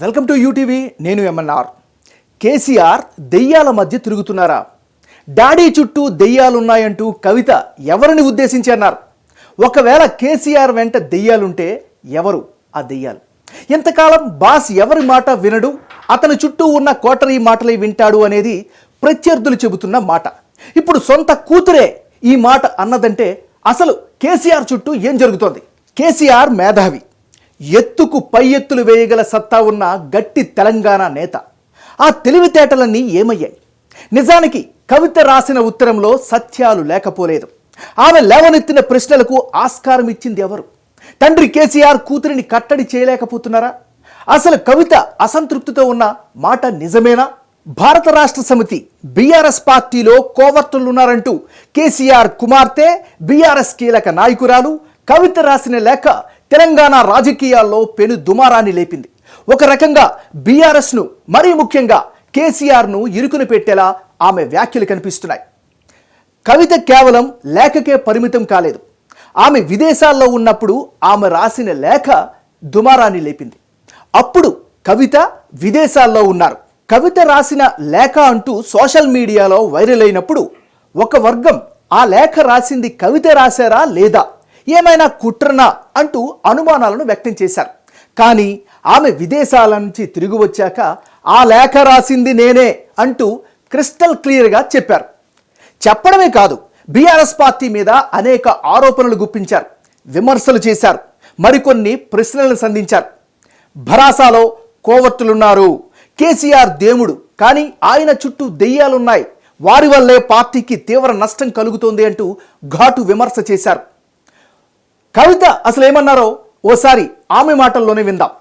Welcome to UTV నేను MNR KCR దెయ్యాల మధ్య తిరుగుతున్నారా? డాడీ చుట్టూ దెయ్యాలున్నాయంటూ కవిత ఎవరిని ఉద్దేశించి అన్నారు ఒకవేళ కేసీఆర్ వెంట దెయ్యాలుంటే ఎవరు ఆ దెయ్యాలు? ఎంతకాలం బాస్ ఎవరి మాట వినడు? అతని చుట్టూ ఉన్న కోటరీ మాటలే వింటాడు అనేది ప్రత్యర్థులు చెబుతున్న మాట. ఇప్పుడు సొంత కూతురే ఈ మాట అన్నదంటే అసలు కేసీఆర్ చుట్టూ ఏం జరుగుతోంది? కేసీఆర్ మేధావి. ఎత్తుకు పై ఎత్తులు వేయగల సత్తా ఉన్న గట్టి తెలంగాణ నేత. ఆ తెలివితేటలన్నీ ఏమయ్యాయి? నిజానికి కవిత రాసిన ఉత్తరంలో సత్యాలు లేకపోలేదు. ఆమె లేవనెత్తిన ప్రశ్నలకు ఆస్కారం ఇచ్చింది ఎవరు? తండ్రి కేసీఆర్ కూతురిని కట్టడి చేయలేకపోతున్నారా? అసలు కవిత అసంతృప్తితో ఉన్న మాట నిజమేనా? భారత రాష్ట్ర సమితి బీఆర్ఎస్ పార్టీలో కోవర్టులున్నారంటూ కేసీఆర్ కుమార్తె బీఆర్ఎస్ కీలక నాయకురాలు కవిత రాసిన లేఖ తెలంగాణ రాజకీయాల్లో పెను దుమారాన్ని లేపింది. ఒక రకంగా బీఆర్ఎస్ను మరీ ముఖ్యంగా కేసీఆర్ను ఇరుకున పెట్టేలా ఆమె వ్యాఖ్యలు కనిపిస్తున్నాయి. కవిత కేవలం లేఖకే పరిమితం కాలేదు. ఆమె విదేశాల్లో ఉన్నప్పుడు ఆమె రాసిన లేఖ దుమారాన్ని లేపింది. అప్పుడు కవిత విదేశాల్లో ఉన్నారు. కవిత రాసిన లేఖ అంటూ సోషల్ మీడియాలో వైరల్ అయినప్పుడు ఒక వర్గం ఆ లేఖ రాసింది కవిత రాశారా లేదా ఏమైనా కుట్రనా అంటూ అనుమానాలను వ్యక్తం చేశారు. కానీ ఆమె విదేశాల నుంచి తిరిగి వచ్చాక ఆ లేఖ రాసింది నేనే అంటూ క్రిస్టల్ క్లియర్గా చెప్పారు. చెప్పడమే కాదు బీఆర్ఎస్ పార్టీ మీద అనేక ఆరోపణలు గుప్పించారు విమర్శలు చేశారు మరికొన్ని ప్రశ్నలను సంధించారు. భరాసాలో కోవర్తులున్నారు కేసీఆర్ దేవుడు కానీ ఆయన చుట్టూ దెయ్యాలున్నాయి. వారి వల్లే పార్టీకి తీవ్ర నష్టం కలుగుతోంది అంటూ ఘాటు విమర్శ చేశారు. కవిత అసలు ఏమన్నారో ఓసారి ఆమె మాటల్లోనే విందాం.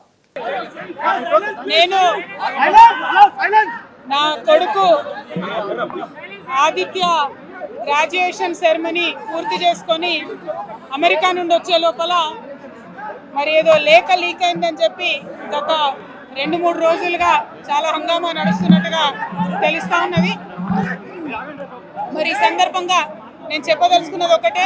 నేను నా కొడుకు ఆదిత్య గ్రాడ్యుయేషన్ సెరమనీ పూర్తి చేసుకొని అమెరికా నుండి వచ్చే లోపల మరి ఏదో లేఖ లీక్ అయిందని చెప్పి గత రెండు మూడు రోజులుగా చాలా హంగామా నడుస్తున్నట్టుగా తెలుస్తా ఉన్నది. మరి ఈ సందర్భంగా నేను చెప్పదలుచుకున్నది ఒకటే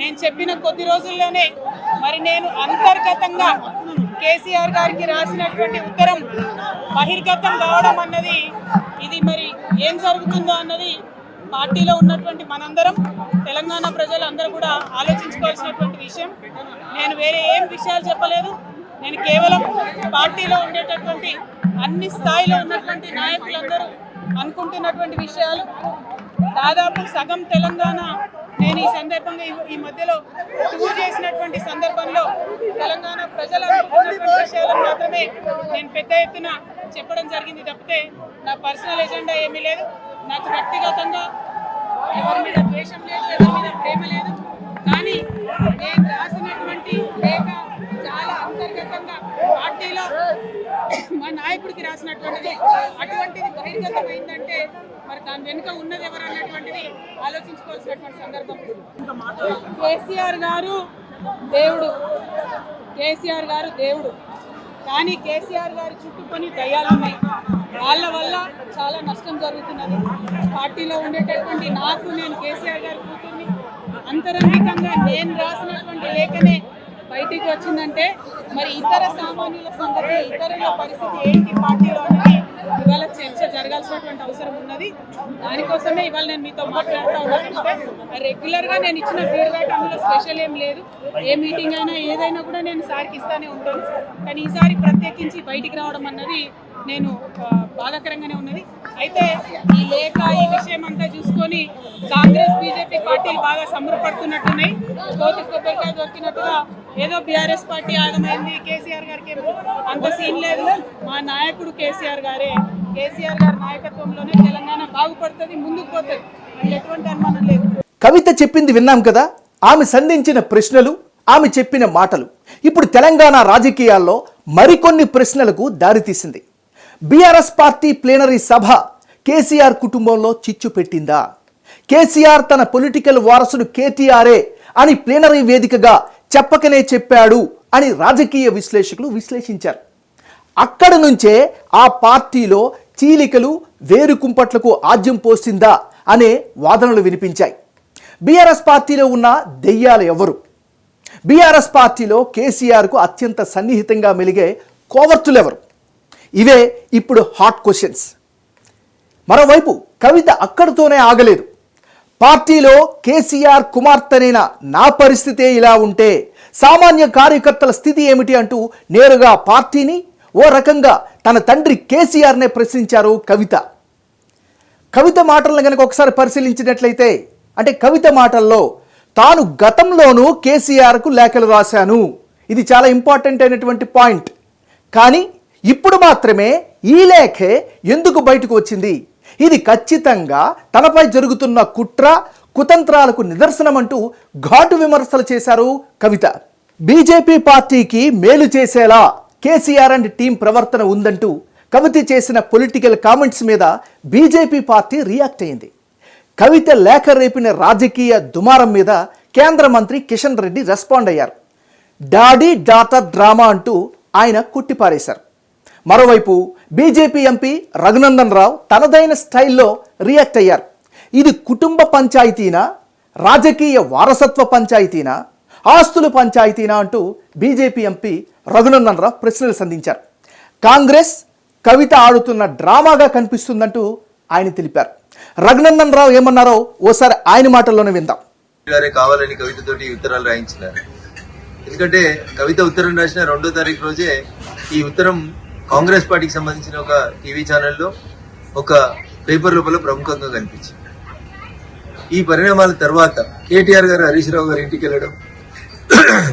నేను చెప్పిన కొద్ది రోజుల్లోనే మరి నేను అంతర్గతంగా కేసీఆర్ గారికి రాసినటువంటి ఉత్తరం బహిర్గతం కావడం అన్నది ఇది మరి ఏం జరుగుతుందో అన్నది పార్టీలో ఉన్నటువంటి మనందరం తెలంగాణ ప్రజలందరూ కూడా ఆలోచించుకోవాల్సినటువంటి విషయం. నేను వేరే ఏం విషయాలు చెప్పలేదు. నేను కేవలం పార్టీలో ఉండేటటువంటి అన్ని స్థాయిలో ఉన్నటువంటి నాయకులందరూ అనుకుంటున్నటువంటి విషయాలు. దాదాపు సగం తెలంగాణ నేను ఈ సందర్భంగా ఈ- మధ్యలో టూర్ చేసినటువంటి సందర్భంలో తెలంగాణ ప్రజలు అనుకుంటున్నటువంటి విషయాలను మాత్రమే నేను పెద్ద ఎత్తున చెప్పడం జరిగింది తప్పితే నా పర్సనల్ ఎజెండా ఏమీ లేదు. నాకు వ్యక్తిగతంగా ఎవరి మీద ద్వేషం లేదు ఎవరి మీద ప్రేమ లేదు. కానీ నేను నాయకుడికి రాసినటువంటిది అటువంటిది బహిర్గతమైందంటే మరి దాని వెనుక ఉన్నది ఎవరు అన్నటువంటిది ఆలోచించుకోవాల్సినటువంటి సందర్భం కేసీఆర్ గారు దేవుడు. కేసీఆర్ గారు దేవుడు. కానీ కేసీఆర్ గారు చుట్టుకొని కొన్ని దయ్యాలు ఉన్నాయి వాళ్ళ వల్ల చాలా నష్టం జరుగుతున్నది. పార్టీలో ఉండేటటువంటి నాకు నేను కేసీఆర్ గారి కూతుర్ని అంతరంగికంగా నేను రాసినటువంటి లేఖనే బయటికి వచ్చిందంటే మరి ఇతర సామాన్యుల సంగతి ఇతరుల పరిస్థితి ఏంటి పార్టీలో అనేది ఇవాళ చర్చ జరగాల్సినటువంటి అవసరం ఉన్నది. దానికోసమే ఇవాళ నేను మీతో మాట్లాడుతూ ఉన్నాను రెగ్యులర్గా నేను ఇచ్చిన ఫీడ్బ్యాక్ అందులో స్పెషల్ ఏం లేదు. ఏ మీటింగ్ అయినా ఏదైనా కూడా నేను సార్కి ఇస్తానే ఉంటాను. కానీ ఈసారి ప్రత్యేకించి బయటికి రావడం అన్నది నేను బాధాకరంగానే ఉన్నది. అయితే ఈ లేఖ ఈ విషయం అంతా చూసుకొని కాంగ్రెస్ బీజేపీ పార్టీలు బాగా సంబరపడుతున్నట్టున్నాయి. కోతి కొబ్బరికాయ దొరికినట్టుగా ఏదో బీఆర్ఎస్ పార్టీ ఆగమైంది. కేసీఆర్ గారికి అంత సీన్ లేదు. మా నాయకుడు కేసీఆర్ గారే. కేసీఆర్ గారి నాయకత్వంలోనే తెలంగాణ బాగుపడుతుంది ముందుకు పోతుంది. ఎటువంటి అనుమానం లేదు. కవిత చెప్పింది విన్నాం కదా? ఆమె సంధించిన ప్రశ్నలు ఆమె చెప్పిన మాటలు. ఇప్పుడు తెలంగాణ రాజకీయాల్లో మరికొన్ని ప్రశ్నలకు దారితీసింది. బీఆర్ఎస్ పార్టీ ప్లేనరీ సభ కేసీఆర్ కుటుంబంలో చిచ్చు పెట్టిందా? కేసీఆర్ తన పొలిటికల్ వారసుడు కేటీఆర్ఏ అని ప్లీనరీ వేదికగా చెప్పకనే చెప్పాడు అని రాజకీయ విశ్లేషకులు విశ్లేషించారు. అక్కడ నుంచే ఆ పార్టీలో చీలికలు వేరుకుంపట్లకు ఆజ్యం పోసిందా అనే వాదనలు వినిపించాయి. బీఆర్ఎస్ పార్టీలో ఉన్న దెయ్యాలు ఎవరు? బీఆర్ఎస్ పార్టీలో కేసీఆర్కు అత్యంత సన్నిహితంగా మెలిగే కోవర్తులెవరు? ఇవే ఇప్పుడు హాట్ క్వశ్చన్స్ మరోవైపు కవిత అక్కడితోనే ఆగలేదు. పార్టీలో కేసీఆర్ కుమార్తెనైన నా పరిస్థితే ఇలా ఉంటే సామాన్య కార్యకర్తల స్థితి ఏమిటి అంటూ నేరుగా పార్టీని ఓ రకంగా తన తండ్రి కేసీఆర్నే ప్రశ్నించారు కవిత. కవిత మాటలను కనుక ఒకసారి పరిశీలించినట్లయితే అంటే కవిత మాటల్లో తాను గతంలోనూ కేసీఆర్కు లేఖలు రాశాను. ఇది చాలా ఇంపార్టెంట్ అయినటువంటి పాయింట్. కానీ ఇప్పుడు మాత్రమే ఈ లేఖే ఎందుకు బయటకు వచ్చింది? ఇది ఖచ్చితంగా తనపై జరుగుతున్న కుట్ర కుతంత్రాలకు నిదర్శనమంటూ ఘాటు విమర్శలు చేశారు కవిత. బీజేపీ పార్టీకి మేలు చేసేలా కేసీఆర్ అండ్ టీం ప్రవర్తన ఉందంటూ కవిత చేసిన పొలిటికల్ కామెంట్స్ మీద బీజేపీ పార్టీ రియాక్ట్ అయింది. కవిత లేఖ రేపిన రాజకీయ దుమారం మీద కేంద్ర మంత్రి కిషన్ రెడ్డి రెస్పాండ్ అయ్యారు. డాడీ డాటర్ డ్రామా అంటూ ఆయన కొట్టిపారేశారు. మరోవైపు బీజేపీ ఎంపీ రఘునందన్ రావు తనదైన స్టైల్లో రియాక్ట్ అయ్యారు. ఇది కుటుంబ పంచాయతీనా? రాజకీయ వారసత్వ పంచాయతీనా? ఆస్తుల పంచాయతీనా అంటూ బీజేపీ ఎంపీ రఘునందన్ రావు ప్రశ్నలు సంధించారు. కాంగ్రెస్ కవిత ఆడుతున్న డ్రామాగా కనిపిస్తుందంటూ ఆయన తెలిపారు. రఘునందన్ రావు ఏమన్నారో ఓసారి ఆయన మాటల్లోనే విందాం. గారే కావాలని కవితతోటి ఉత్తరాలు రాయించినారు. ఎందుకంటే కవిత ఉత్తరం రాసిన రెండో తారీఖు రోజే ఈ ఉత్తరం కాంగ్రెస్ పార్టీకి సంబంధించిన ఒక టీవీ ఛానల్లో ఒక పేపర్ లోపల ప్రముఖంగా కనిపించింది. ఈ పరిణామాల తర్వాత కేటీఆర్ గారు హరీష్ రావు గారి ఇంటికి వెళ్ళడం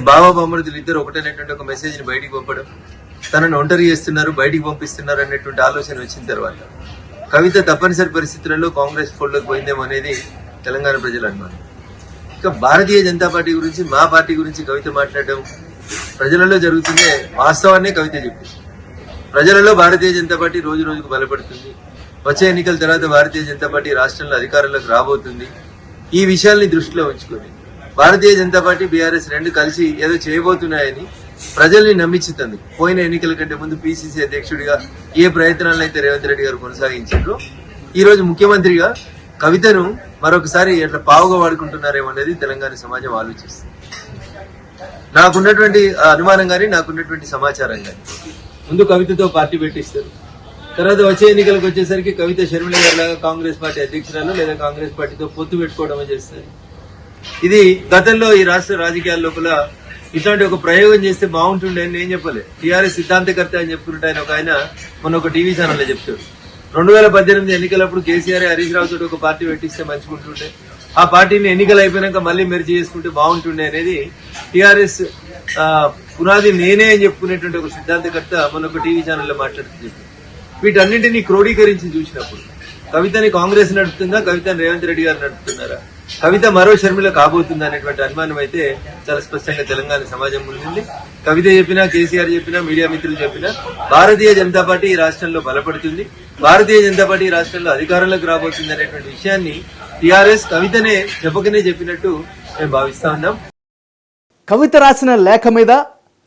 బాబా బామరుదులు ఇద్దరు ఒకటనేటువంటి ఒక మెసేజ్ని బయటికి పంపడం తనను ఒంటరి చేస్తున్నారు బయటికి పంపిస్తున్నారు అనేటువంటి ఆలోచన వచ్చిన తర్వాత కవిత తప్పనిసరి పరిస్థితులలో కాంగ్రెస్ ఫోల్డ్లోకి పోయిందేమో అనేది తెలంగాణ ప్రజల అనుమానం. ఇక భారతీయ జనతా పార్టీ గురించి మా పార్టీ గురించి కవిత మాట్లాడడం ప్రజలలో జరుగుతుందే వాస్తవాన్నే కవిత చెప్పింది ప్రజలలో భారతీయ జనతా పార్టీ రోజు రోజుకు బలపడుతుంది. వచ్చే ఎన్నికల తర్వాత భారతీయ జనతా పార్టీ రాష్ట్రంలో అధికారంలోకి రాబోతుంది. ఈ విషయాల్ని దృష్టిలో ఉంచుకొని భారతీయ జనతా పార్టీ బీఆర్ఎస్ రెండు కలిసి ఏదో చేయబోతున్నాయని ప్రజల్ని నమ్మించుతుంది. పోయిన ఎన్నికల కంటే ముందు పిసిసి అధ్యక్షుడిగా ఏ ప్రయత్నాలను అయితే రేవంత్ రెడ్డి గారు కొనసాగించారో ఈ రోజు ముఖ్యమంత్రిగా కవితను మరొకసారి ఎట్లా పావుగా వాడుకుంటున్నారేమో అనేది తెలంగాణ సమాజం ఆలోచిస్తుంది. నాకున్నటువంటి అనుమానం కానీ నాకున్నటువంటి సమాచారం కానీ ముందు కవితతో పార్టీ పెట్టిస్తారు. తర్వాత వచ్చే ఎన్నికలకు వచ్చేసరికి కవిత షర్మిల గారి లాగా కాంగ్రెస్ పార్టీ అధ్యక్షురాలు లేదా కాంగ్రెస్ పార్టీతో పొత్తు పెట్టుకోవడం చేస్తారు. ఇది గతంలో ఈ రాష్ట్ర రాజకీయాల లోపల ఇట్లాంటి ఒక ప్రయోగం చేస్తే బాగుంటుండే అని నేను చెప్పలే. టీఆర్ఎస్ సిద్ధాంతకర్త అని చెప్పుకుంటే ఆయన ఒక ఆయన మొన్న ఒక టీవీ ఛానల్లో చెప్తాడు. రెండు వేల పద్దెనిమిది ఎన్నికలప్పుడు కేసీఆర్ హరీష్ రావు తోటి ఒక పార్టీ పెట్టిస్తే మంచిగుంటుండే. ఆ పార్టీని ఎన్నికలు అయిపోయినాక మళ్ళీ మెరిచి చేసుకుంటే బాగుంటుండే అనేది టీఆర్ఎస్ పునాది నేనే అని చెప్పుకునేటువంటి ఒక సిద్ధాంతకర్త మొన్న ఒక టీవీ ఛానల్లో మాట్లాడుతూ వీటన్నింటినీ క్రోడీకరించి చూసినప్పుడు కవితని కాంగ్రెస్ నడుపుతుందా కవితని రేవంత్ రెడ్డి గారు నడుపుతున్నారా? కవిత మరో షర్మిల కాబోతుందా అనేటువంటి అనుమానం అయితే చాలా స్పష్టంగా తెలంగాణ సమాజం ముందుంది కవిత చెప్పినా కేసీఆర్ చెప్పినా మీడియా మిత్రులు చెప్పినా భారతీయ జనతా పార్టీ ఈ రాష్ట్రంలో బలపడుతుంది. భారతీయ జనతా పార్టీ ఈ రాష్ట్రంలో అధికారంలోకి రాబోతుంది అనేటువంటి విషయాన్ని టీఆర్ఎస్ కవితనే చెప్పకనే చెప్పినట్టు మేము భావిస్తా ఉన్నాం. కవిత రాసిన లేఖ మీద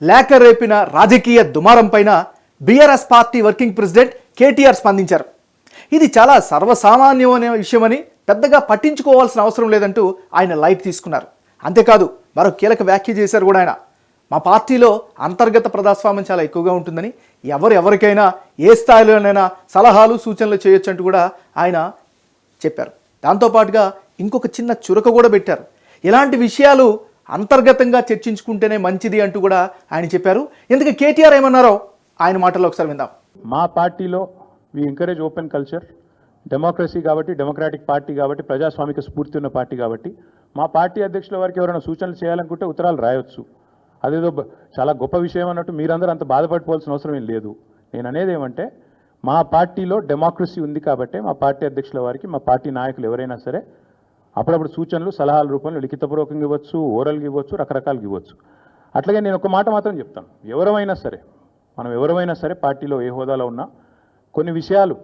లేఖ రేపిన రాజకీయ దుమారం పైన BRS party working president KTR స్పందించారు. ఇది చాలా సర్వసామాన్యమైన విషయమని పెద్దగా పట్టించుకోవాల్సిన అవసరం లేదంటూ ఆయన లైట్ తీసుకున్నారు. అంతేకాదు మరో కీలక వ్యాఖ్య చేశారు కూడా ఆయన. మా పార్టీలో అంతర్గత ప్రజాస్వామ్యం చాలా ఎక్కువగా ఉంటుందని ఎవరు ఎవరికైనా ఏ స్థాయిలోనైనా సలహాలు సూచనలు చేయొచ్చు అంటూ కూడా ఆయన చెప్పారు. దాంతోపాటుగా ఇంకొక చిన్న చురక కూడా పెట్టారు. ఇలాంటి విషయాలు అంతర్గతంగా చర్చించుకుంటేనే మంచిది అంటూ కూడా ఆయన చెప్పారు. ఎందుకు కేటీఆర్ ఏమన్నారో ఆయన మాటల్లో ఒకసారి విందాం. మా పార్టీలో we encourage open culture democracy కాబట్టి డెమోక్రాటిక్ పార్టీ కాబట్టి ప్రజాస్వామిక స్ఫూర్తి ఉన్న పార్టీ కాబట్టి మా పార్టీ అధ్యక్షుల వారికి ఎవరైనా సూచనలు చేయాలనుకుంటే ఉత్తరాలు రాయొచ్చు. అదేదో చాలా గొప్ప విషయం అన్నట్టు మీరందరూ అంత బాధపడిపోవాల్సిన అవసరం ఏం లేదు. నేను అనేది ఏమంటే మా పార్టీలో డెమోక్రసీ ఉంది కాబట్టి మా పార్టీ అధ్యక్షుల వారికి మా పార్టీ నాయకులు ఎవరైనా సరే అప్పుడప్పుడు సూచనలు సలహాల రూపంలో లిఖితపూర్వకంగా ఇవ్వచ్చు ఓరల్గా ఇవ్వచ్చు రకరకాలుగా ఇవ్వచ్చు. అట్లాగే నేను ఒక మాట మాత్రం చెప్తాను. ఎవరమైనా సరే మనం ఎవరమైనా సరే పార్టీలో ఏ హోదాలో ఉన్నా కొన్ని విషయాలు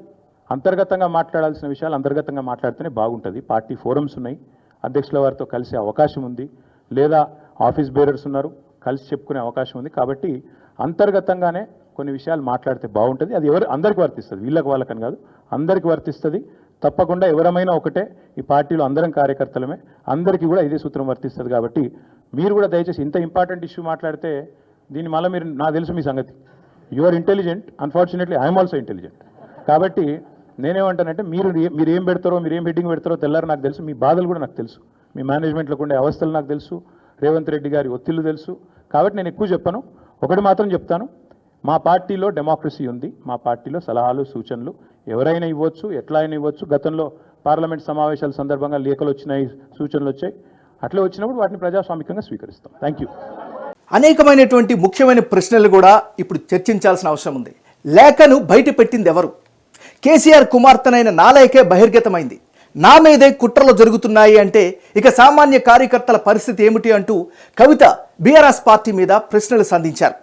అంతర్గతంగా మాట్లాడాల్సిన విషయాలు అంతర్గతంగా మాట్లాడితేనే బాగుంటుంది. పార్టీ ఫోరమ్స్ ఉన్నాయి. అధ్యక్షుల వారితో కలిసే అవకాశం ఉంది. లేదా ఆఫీస్ బేరర్స్ ఉన్నారు. కలిసి చెప్పుకునే అవకాశం ఉంది. కాబట్టి అంతర్గతంగానే కొన్ని విషయాలు మాట్లాడితే బాగుంటుంది. అది ఎవరు అందరికి వర్తిస్తుంది. వీళ్ళకి వాళ్ళకని కాదు. అందరికి వర్తిస్తుంది. తప్పకుండా ఎవరమైనా ఒకటే ఈ పార్టీలో అందరం కార్యకర్తలమే. అందరికీ కూడా ఇదే సూత్రం వర్తిస్తుంది కాబట్టి మీరు కూడా దయచేసి ఇంత ఇంపార్టెంట్ ఇష్యూ మాట్లాడితే దీని మళ్ళీ మీరు నాకు తెలుసు మీ సంగతి. You are intelligent unfortunately I'm also intelligent కాబట్టి నేనేమంటానంటే మీరు మీరు ఏం పెడతారో మీరు ఏం హెడ్డింగ్ పెడతారో తెల్లారు నాకు తెలుసు. మీ బాధలు కూడా నాకు తెలుసు. మీ మేనేజ్మెంట్లో ఉండే అవస్థలు నాకు తెలుసు. రేవంత్ రెడ్డి గారి ఒత్తిళ్ళు తెలుసు. కాబట్టి నేను ఎక్కువ చెప్పను. ఒకటి మాత్రం చెప్తాను. మా పార్టీలో డెమోక్రసీ ఉంది. మా పార్టీలో సలహాలు సూచనలు ఎవరైనా ఇవ్వచ్చు ఎట్లా అయినా ఇవ్వచ్చు. గతంలో పార్లమెంట్ సమావేశాల సందర్భంగా లేఖలు వచ్చినాయి సూచనలు వచ్చాయి. అట్లా వచ్చినప్పుడు వాటిని ప్రజాస్వామికంగా స్వీకరిస్తాం. థ్యాంక్ యూ అనేకమైనటువంటి ముఖ్యమైన ప్రశ్నలు కూడా ఇప్పుడు చర్చించాల్సిన అవసరం ఉంది. లేఖను బయట పెట్టింది ఎవరు? కేసీఆర్ కుమార్తెనైన నాలయకే బహిర్గతమైంది. నా మీదే కుట్రలు జరుగుతున్నాయి అంటే ఇక సామాన్య కార్యకర్తల పరిస్థితి ఏమిటి అంటూ కవిత బీఆర్ఎస్ పార్టీ మీద ప్రశ్నలు సంధించారు.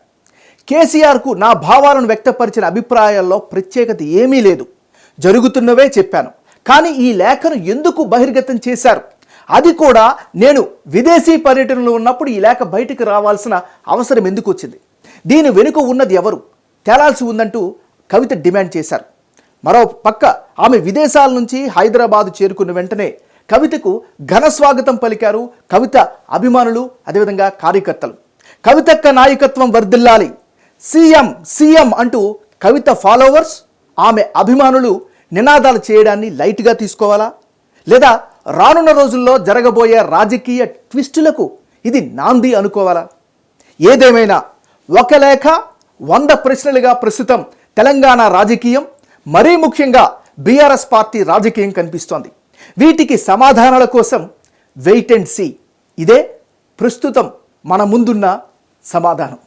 కేసీఆర్కు నా భావాలను వ్యక్తపరిచిన అభిప్రాయాల్లో ప్రత్యేకత ఏమీ లేదు. జరుగుతున్నవే చెప్పాను. కానీ ఈ లేఖను ఎందుకు బహిర్గతం చేశారు? అది కూడా నేను విదేశీ పర్యటనలో ఉన్నప్పుడు ఈ లేఖ బయటికి రావాల్సిన అవసరం ఎందుకు వచ్చింది? దీని వెనుక ఉన్నది ఎవరు? తేలాల్సి ఉందంటూ కవిత డిమాండ్ చేశారు. మరో పక్క ఆమె విదేశాల నుంచి హైదరాబాద్ చేరుకున్న వెంటనే కవితకు ఘన స్వాగతం పలికారు కవిత అభిమానులు అదేవిధంగా కార్యకర్తలు. కవితక్క నాయకత్వం వర్ధిల్లాలి. సీఎం సీఎం అంటూ కవిత ఫాలోవర్స్ ఆమె అభిమానులు నినాదాలు చేయడాన్ని లైట్గా తీసుకోవాలా? లేదా రానున్న రోజుల్లో జరగబోయే రాజకీయ ట్విస్టులకు ఇది నాంది అనుకోవాలా? ఏదేమైనా ఒక లేఖ వంద ప్రశ్నలుగా ప్రస్తుతం తెలంగాణ రాజకీయం మరీ ముఖ్యంగా బీఆర్ఎస్ పార్టీ రాజకీయం కనిపిస్తోంది. వీటికి సమాధానాల కోసం వెయిట్ అండ్ సీ. ఇదే ప్రస్తుతం మన ముందున్న సమాధానం.